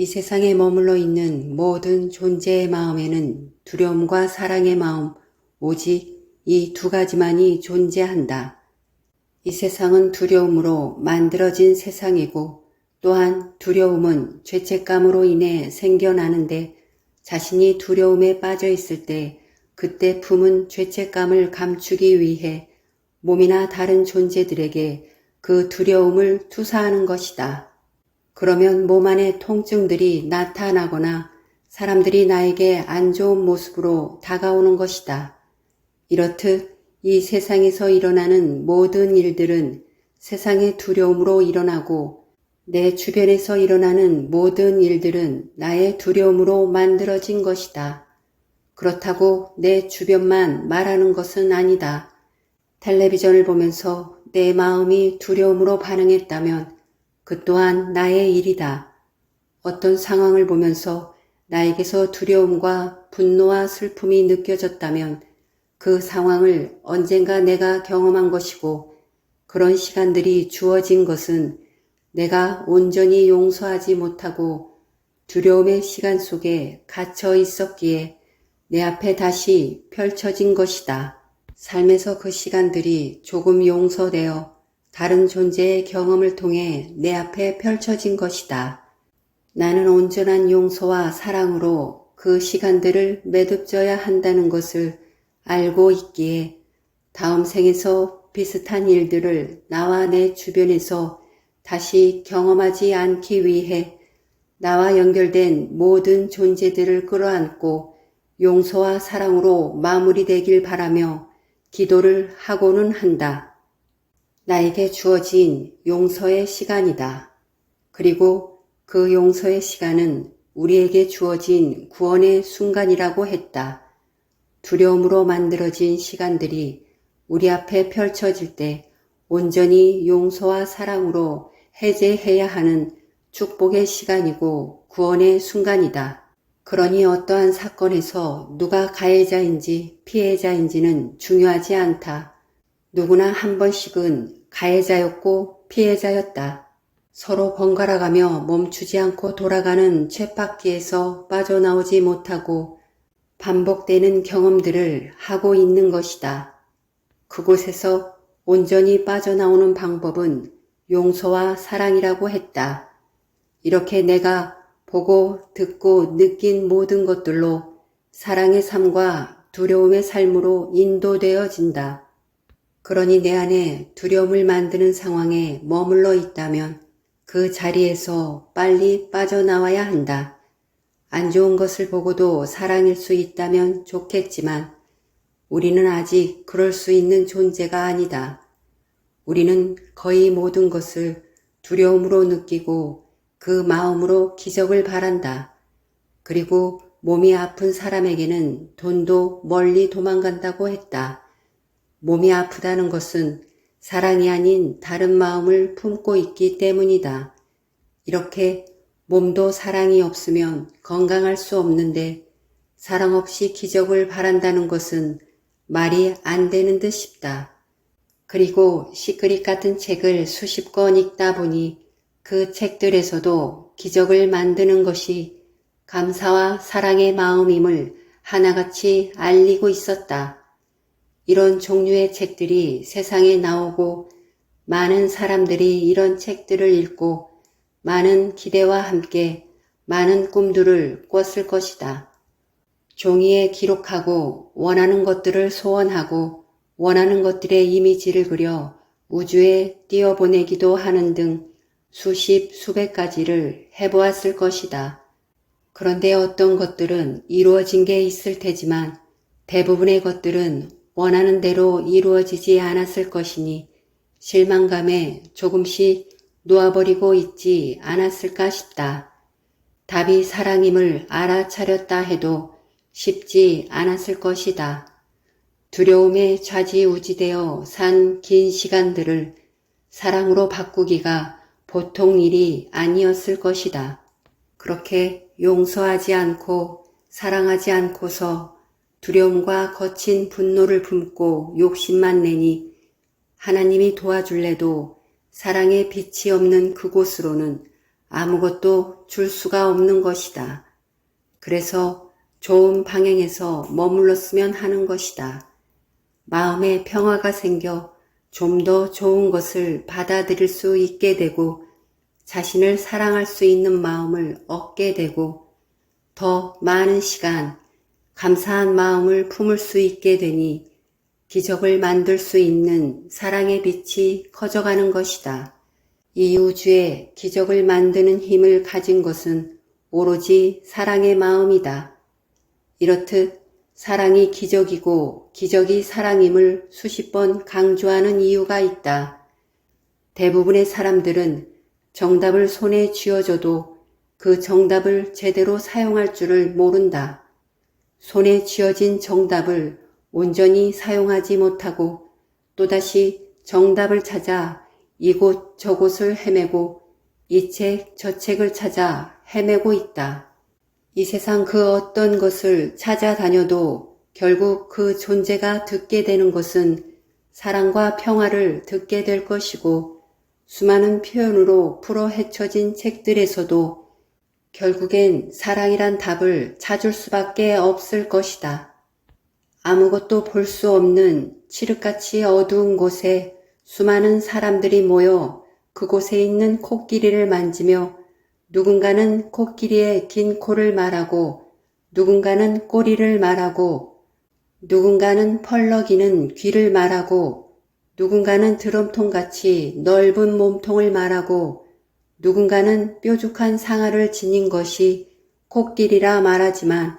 이 세상에 머물러 있는 모든 존재의 마음에는 두려움과 사랑의 마음, 오직 이 두 가지만이 존재한다. 이 세상은 두려움으로 만들어진 세상이고 또한 두려움은 죄책감으로 인해 생겨나는데 자신이 두려움에 빠져 있을 때 그때 품은 죄책감을 감추기 위해 몸이나 다른 존재들에게 그 두려움을 투사하는 것이다. 그러면 몸 안에 통증들이 나타나거나 사람들이 나에게 안 좋은 모습으로 다가오는 것이다. 이렇듯 이 세상에서 일어나는 모든 일들은 세상의 두려움으로 일어나고 내 주변에서 일어나는 모든 일들은 나의 두려움으로 만들어진 것이다. 그렇다고 내 주변만 말하는 것은 아니다. 텔레비전을 보면서 내 마음이 두려움으로 반응했다면 그 또한 나의 일이다. 어떤 상황을 보면서 나에게서 두려움과 분노와 슬픔이 느껴졌다면 그 상황을 언젠가 내가 경험한 것이고 그런 시간들이 주어진 것은 내가 온전히 용서하지 못하고 두려움의 시간 속에 갇혀 있었기에 내 앞에 다시 펼쳐진 것이다. 삶에서 그 시간들이 조금 용서되어 다른 존재의 경험을 통해 내 앞에 펼쳐진 것이다. 나는 온전한 용서와 사랑으로 그 시간들을 매듭져야 한다는 것을 알고 있기에 다음 생에서 비슷한 일들을 나와 내 주변에서 다시 경험하지 않기 위해 나와 연결된 모든 존재들을 끌어안고 용서와 사랑으로 마무리되길 바라며 기도를 하고는 한다. 나에게 주어진 용서의 시간이다. 그리고 그 용서의 시간은 우리에게 주어진 구원의 순간이라고 했다. 두려움으로 만들어진 시간들이 우리 앞에 펼쳐질 때 온전히 용서와 사랑으로 해제해야 하는 축복의 시간이고 구원의 순간이다. 그러니 어떠한 사건에서 누가 가해자인지 피해자인지는 중요하지 않다. 누구나 한 번씩은 가해자였고 피해자였다. 서로 번갈아가며 멈추지 않고 돌아가는 쳇바퀴에서 빠져나오지 못하고 반복되는 경험들을 하고 있는 것이다. 그곳에서 온전히 빠져나오는 방법은 용서와 사랑이라고 했다. 이렇게 내가 보고 듣고 느낀 모든 것들로 사랑의 삶과 두려움의 삶으로 인도되어진다. 그러니 내 안에 두려움을 만드는 상황에 머물러 있다면 그 자리에서 빨리 빠져나와야 한다. 안 좋은 것을 보고도 사랑일 수 있다면 좋겠지만 우리는 아직 그럴 수 있는 존재가 아니다. 우리는 거의 모든 것을 두려움으로 느끼고 그 마음으로 기적을 바란다. 그리고 몸이 아픈 사람에게는 돈도 멀리 도망간다고 했다. 몸이 아프다는 것은 사랑이 아닌 다른 마음을 품고 있기 때문이다. 이렇게 몸도 사랑이 없으면 건강할 수 없는데 사랑 없이 기적을 바란다는 것은 말이 안 되는 듯 싶다. 그리고 시크릿 같은 책을 수십 권 읽다 보니 그 책들에서도 기적을 만드는 것이 감사와 사랑의 마음임을 하나같이 알리고 있었다. 이런 종류의 책들이 세상에 나오고 많은 사람들이 이런 책들을 읽고 많은 기대와 함께 많은 꿈들을 꿨을 것이다. 종이에 기록하고 원하는 것들을 소원하고 원하는 것들의 이미지를 그려 우주에 띄어보내기도 하는 등 수십, 수백 가지를 해보았을 것이다. 그런데 어떤 것들은 이루어진 게 있을 테지만 대부분의 것들은 원하는 대로 이루어지지 않았을 것이니 실망감에 조금씩 놓아버리고 있지 않았을까 싶다. 답이 사랑임을 알아차렸다 해도 쉽지 않았을 것이다. 두려움에 좌지우지되어 산 긴 시간들을 사랑으로 바꾸기가 보통 일이 아니었을 것이다. 그렇게 용서하지 않고 사랑하지 않고서 두려움과 거친 분노를 품고 욕심만 내니 하나님이 도와줄래도 사랑의 빛이 없는 그곳으로는 아무것도 줄 수가 없는 것이다. 그래서 좋은 방향에서 머물렀으면 하는 것이다. 마음에 평화가 생겨 좀 더 좋은 것을 받아들일 수 있게 되고 자신을 사랑할 수 있는 마음을 얻게 되고 더 많은 시간 감사한 마음을 품을 수 있게 되니 기적을 만들 수 있는 사랑의 빛이 커져가는 것이다. 이 우주에 기적을 만드는 힘을 가진 것은 오로지 사랑의 마음이다. 이렇듯 사랑이 기적이고 기적이 사랑임을 수십 번 강조하는 이유가 있다. 대부분의 사람들은 정답을 손에 쥐어줘도 그 정답을 제대로 사용할 줄을 모른다. 손에 쥐어진 정답을 온전히 사용하지 못하고 또다시 정답을 찾아 이곳 저곳을 헤매고 이 책 저 책을 찾아 헤매고 있다. 이 세상 그 어떤 것을 찾아다녀도 결국 그 존재가 듣게 되는 것은 사랑과 평화를 듣게 될 것이고 수많은 표현으로 풀어 헤쳐진 책들에서도 결국엔 사랑이란 답을 찾을 수밖에 없을 것이다. 아무것도 볼 수 없는 칠흑같이 어두운 곳에 수많은 사람들이 모여 그곳에 있는 코끼리를 만지며 누군가는 코끼리의 긴 코를 말하고 누군가는 꼬리를 말하고 누군가는 펄럭이는 귀를 말하고 누군가는 드럼통같이 넓은 몸통을 말하고 누군가는 뾰족한 상아를 지닌 것이 코끼리라 말하지만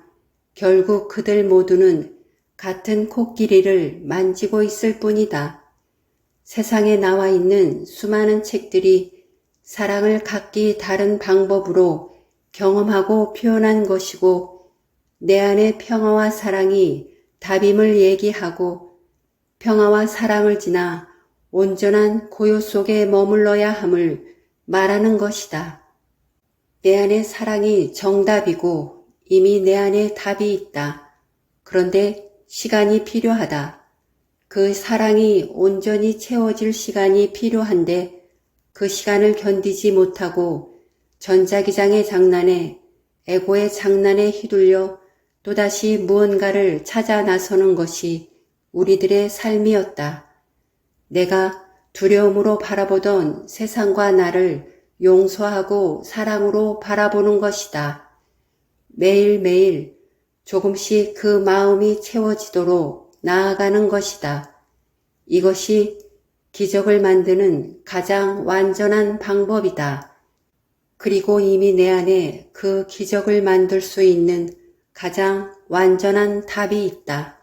결국 그들 모두는 같은 코끼리를 만지고 있을 뿐이다. 세상에 나와 있는 수많은 책들이 사랑을 각기 다른 방법으로 경험하고 표현한 것이고 내 안의 평화와 사랑이 답임을 얘기하고 평화와 사랑을 지나 온전한 고요 속에 머물러야 함을 말하는 것이다. 내 안의 사랑이 정답이고 이미 내 안에 답이 있다. 그런데 시간이 필요하다. 그 사랑이 온전히 채워질 시간이 필요한데 그 시간을 견디지 못하고 전자기장의 장난에 에고의 장난에 휘둘려 또다시 무언가를 찾아 나서는 것이 우리들의 삶이었다. 내가 두려움으로 바라보던 세상과 나를 용서하고 사랑으로 바라보는 것이다. 매일매일 조금씩 그 마음이 채워지도록 나아가는 것이다. 이것이 기적을 만드는 가장 완전한 방법이다. 그리고 이미 내 안에 그 기적을 만들 수 있는 가장 완전한 답이 있다.